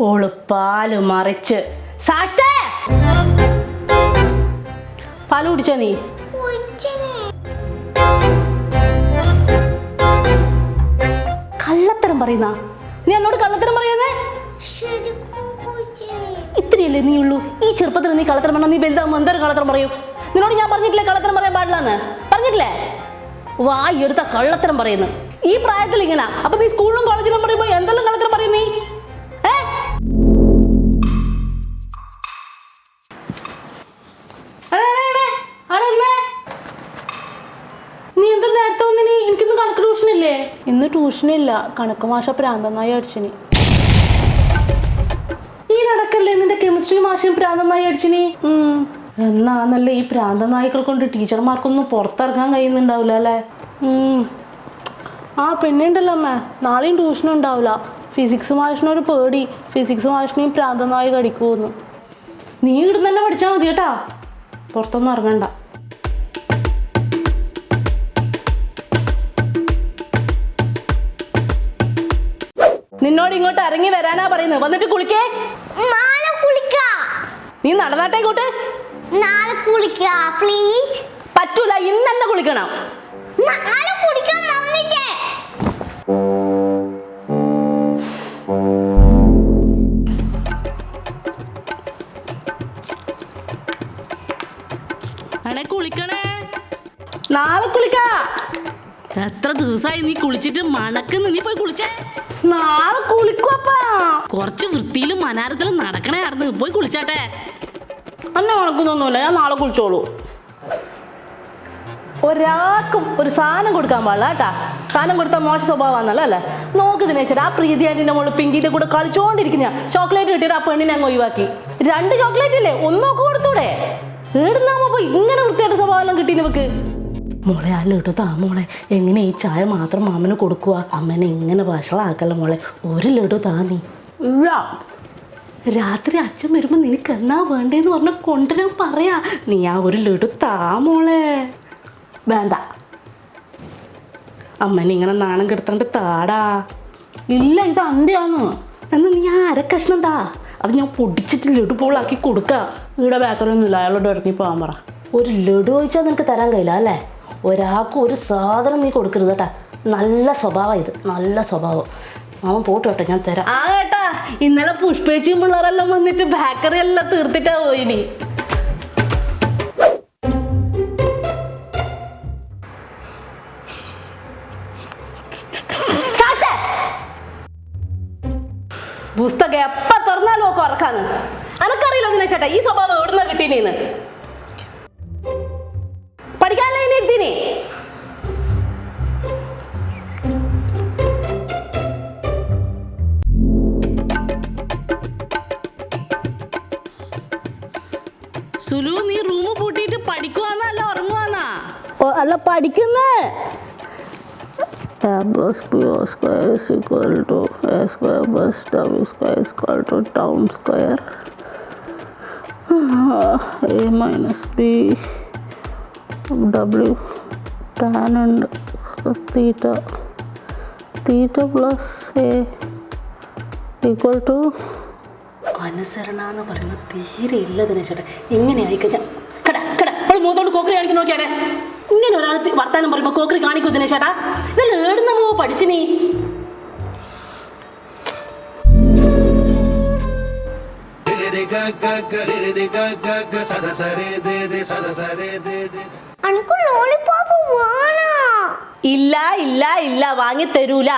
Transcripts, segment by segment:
All പാൽ മറിച്ച്. സാഷ്ടേ! പാൽ കുടിച്ചോ നീ? കള്ളത്തരം പറയുന്ന? നീ എന്നോട് കള്ളത്തരം പറയുന്നേ? ഇത്രയല്ലേ നീ ഉള്ളൂ ഈ ചെറുപ്പത്തിൽ നീ കള്ളത്തരം പറഞ്ഞാൽ നീ വലുതാകുമ്പോൾ എന്തൊരു കള്ളത്തരം പറയും. നിന്നോട് ഞാൻ പറഞ്ഞിട്ടില്ലേ കള്ളത്തരം പറയാൻ പാടില്ലെന്ന്? പറഞ്ഞിട്ടില്ലേ? വായി എടുത്ത കള്ളത്തരം പറയുന്നു. ഈ പ്രായത്തിൽ ഇങ്ങനെ അപ്പൊ നീ സ്കൂളിലും കോളേജിലും പറയുമ്പോ എന്തെല്ലാം കള്ളത്തരം പറയും നീ? ഇല്ല കണക്ക് മാഷ പ്രാന്തമായി അടിച്ചിനി. ഈ നടക്കല്ലേ നിന്റെ കെമിസ്ട്രി മാഷയും പ്രാന്തനായി അടിച്ചിനി? എന്നാന്നല്ലേ ഈ പ്രാന്ത നായ്ക്കൾ കൊണ്ട് ടീച്ചർമാർക്കൊന്നും പുറത്തിറങ്ങാൻ കഴിയുന്നുണ്ടാവില്ല അല്ലേ? ആ ആ പെണ്ണുണ്ടല്ലോ അമ്മ. നാളെയും ട്യൂഷനും ഉണ്ടാവില്ല. ഫിസിക്സ് മാഷിനൊരു പേടി. ഫിസിക്സ് മാഷിനെയും പ്രാന്തനായി കടിക്കുമെന്ന് നീ ഇവിടുന്ന് തന്നെ പഠിച്ചാൽ മതി കേട്ടാ. പുറത്തൊന്നും ഇറങ്ങണ്ട. നിന്നോട് ഇങ്ങോട്ട് ഇറങ്ങി വരാനാ പറയുന്നത്. വന്നിട്ട് കുളിക്കേ. നാളെ കുളിക്കാ. നീ നടന്നാട്ടെ ഇങ്ങോട്ട്. നാളെ കുളിക്കാ പ്ലീസ് പറ്റൂല ഇന്ന് തന്നെ കുളിക്കണം. നാളെ കുളിക്കാൻ വന്നിട്ടേ. അണേ കുളിക്കണേ. നാളെ കുളിക്കാ. എത്ര ദിവസമായി നീ കുളിച്ചിട്ട് മണക്കുന്ന്. നീ പോയി കുളിച്ചേ. നാളെ കുളിക്കുവപ്പാ കുറച്ച് വൃത്തിയിലും മനാരത്തിലും നടക്കണേ ആർന്ന് പോയി കുളിച്ചാട്ടെ. അന്നെ ഉണക്കുന്നൊന്നുമില്ല ഞാൻ നാളെ കുളിച്ചോളൂ. ഒരാൾക്കും ഒരു സാധനം കൊടുക്കാൻ പാടില്ല കേട്ടാ. സാധനം കൊടുത്താൽ മോശ സ്വഭാവമാണല്ലോ അല്ലേ? നോക്ക് ദിനേശ്വര ആ പ്രീതി ആന്റിന്റെ മോൾ പിങ്കിന്റെ കൂടെ കളിച്ചോണ്ടിരിക്കുന്ന ചോക്ലേറ്റ് കിട്ടിയിട്ട് ആ പെണ്ണിനെ അങ്ങ് ഒഴിവാക്കി. രണ്ട് ചോക്ലേറ്റ് ഇല്ലേ? ഒന്നൊക്കെ കൊടുത്തൂടെ? ഇങ്ങനെ വൃത്തിയായിട്ട് സ്വഭാവം കിട്ടി നമുക്ക് മോളെ ആ ലഡു താ മോളെ. എങ്ങനെ ഈ ചായ മാത്രം മാമന് കൊടുക്കുക അമ്മനെ ഇങ്ങനെ വഷളാക്കല്ല മോളെ? ഒരു ലഡു താ നീ. രാത്രി അച്ഛൻ വരുമ്പോൾ നിനക്ക് എന്നാ വേണ്ടേന്ന് പറഞ്ഞ കൊണ്ടുവരാൻ പറയാ. നീ ആ ഒരു ലഡു താ മോളെ. വേണ്ട. അമ്മനെ ഇങ്ങനെ നാണം കെടുത്തണ്ട് താടാ. ഇല്ല ഇത് അന്റെയാന്ന് എന്നാ നീ ആ അര കഷ്ണം താ. അത് ഞാൻ പൊടിച്ചിട്ട് ലഡു പോളാക്കി കൊടുക്കാം. ഇവിടെ ബേക്കറി ഒന്നുമില്ല. അയാളോട് ഇറങ്ങി പോകാൻ പറ. ഒരു ലഡു ചോദിച്ചാൽ നിനക്ക് തരാൻ കഴിയില്ല അല്ലേ? ഒരാൾക്ക് ഒരു സാധനം നീ കൊടുക്കരുത് കേട്ടാ. നല്ല സ്വഭാവം ഇത്. നല്ല സ്വഭാവം. മാമൻ പോട്ട് കേട്ടോ ഞാൻ തരാം. ആ കേട്ടാ. ഇന്നലെ പുഷ്പേച്ചിയും പിള്ളേരെല്ലാം വന്നിട്ട് ബേക്കറി എല്ലാം തീർത്തിട്ടാ പോയിനി! പുസ്തകം എപ്പ തുറന്നാലും ഒക്കെ ഉറക്കാന്ന് അനക്കറിയില്ല ചേട്ടാ ഈ സ്വഭാവം എവിടുന്ന കിട്ടീനീന്ന്? പഠിക്കാനല്ലേ സുലു നീ റൂം പൂട്ടിയിട്ട് പഠിക്കുവാന്നല്ല ഉറങ്ങുവാന്നാ ഓ, അല്ല പഠിക്കുന്നേ A square square is equal to A square plus W square is equal to town square. A minus B W. Tan ഉണ്ട്. Theta theta plus A equal to അനുസരണ എന്ന് പറയുന്ന തീരെ ഇല്ല ദിനേശേട്ടാ എങ്ങനെ ആയിക്കഴിഞ്ഞാൽ കട കട. കോക്കറി കാണിക്കാൻ നോക്കിയാടെ? ഇങ്ങനെ ഒരാൾ വർത്താനം പറയുമ്പോൾ കോക്കറി കാണിക്കൂ ദിനേശേട്ടാ ഇതെല്ലാം ഏടുന്നമ്മോ പഠിച്ചു അനക്ക് ലോളിപോപ്പ് വേണോ. ഇല്ല ഇല്ല ഇല്ല വാങ്ങി തരൂല.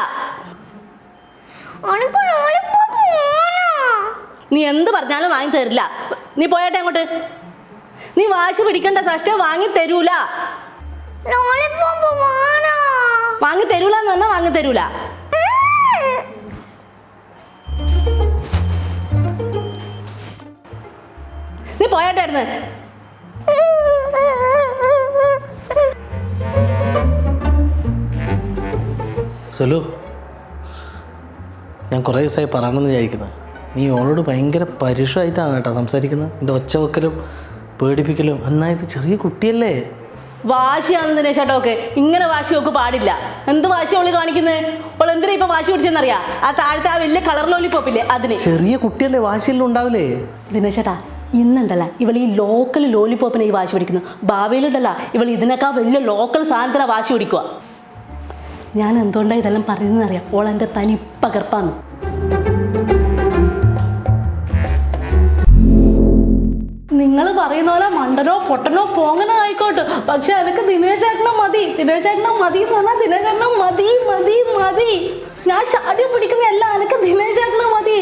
അനക്ക് ലോളിപോപ്പ് വേണോ. നീ എന്ത് പറഞ്ഞാലും വാങ്ങി തരില്ല. നീ പോയാട്ടെ അങ്ങോട്ട്. നീ വാശി പിടിക്കണ്ട സഷ്ട വാങ്ങി തരൂല. വേണോ. വാങ്ങി തരൂല എന്ന് പറഞ്ഞാൽ വാങ്ങി തരൂല. പോയട്ടായിരുന്നു സുലു ഞാൻ കുറേ ദിവസമായി പറയണമെന്ന് വിചാരിക്കുന്നത് നീ ഓളോട് ഭയങ്കര പരുഷമായിട്ടാണ് കേട്ടോ സംസാരിക്കുന്നത്. എന്റെ ഒച്ച വെക്കലും പേടിപ്പിക്കലും എന്നാ ഇത് ചെറിയ കുട്ടിയല്ലേ? വാശിയാണ് ദിനേശ് ചേട്ടാ ഒക്കെ. ഇങ്ങനെ വാശി ഒക്കെ പാടില്ല. എന്ത് വാശി അവൾ കാണിക്കുന്നത് അവൾ എന്തിനാ ഇപ്പൊ വാശി പിടിച്ചെന്നറിയാ? ആ താഴത്തെ ആ വലിയ കളർ ലോലിപ്പോപ്പില്ലേ അതിന്. ചെറിയ കുട്ടിയല്ലേ വാശിയെല്ലാം ഉണ്ടാവില്ലേ? ദിനേശ് ചേട്ടാ ഇന്നുണ്ടല്ല? ഇവൾ ഈ ലോക്കൽ ലോലിപോപ്പിനെ ഈ വാശി പിടിക്കുന്നു. ഭാവിയിലുണ്ടല്ല ഇവൾ ഇതിനേക്കാൾ വലിയ ലോക്കൽ സാധനത്തിനെ വാശി പിടിക്കുക. ഞാൻ എന്തുകൊണ്ടാണ് ഇതെല്ലാം പറയുന്നതെന്നറിയാം? ഓൾ എന്റെ തനി പകർപ്പാന്ന് നിങ്ങൾ പറയുന്ന പോലെ മണ്ടനോ പൊട്ടനോ പോങ്ങനോ ആയിക്കോട്ടെ. പക്ഷെ അതൊക്കെ ദിനേശേട്ടനോ മതി. ദിനേശേട്ടനോ മതി എന്ന് പറഞ്ഞാൽ ദിനേശേട്ടനോ മതി മതി മതി. ഞാൻ ചാടി പിടിക്കുന്ന എല്ലാം അനക്ക് ദിനേശേട്ടനോ മതി.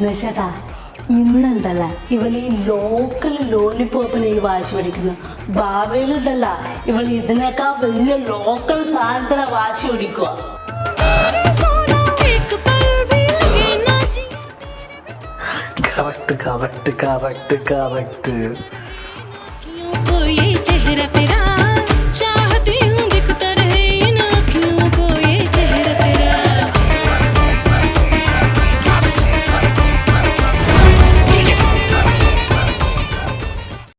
ദിനേശ് ഇന്നെന്തല്ല ഇന്നുണ്ടല്ല ഈ ലോക്കൽ ലോലിപോപ്പിനെ ഈ വാശി പിടിക്കുന്നു ഭാവിയിലുണ്ടല്ല ഇവൾ ഇതിനേക്കാൾ വലിയ ലോക്കൽ സാധനത്തിനെ വാശി പിടിക്കുക. Correct correct correct correct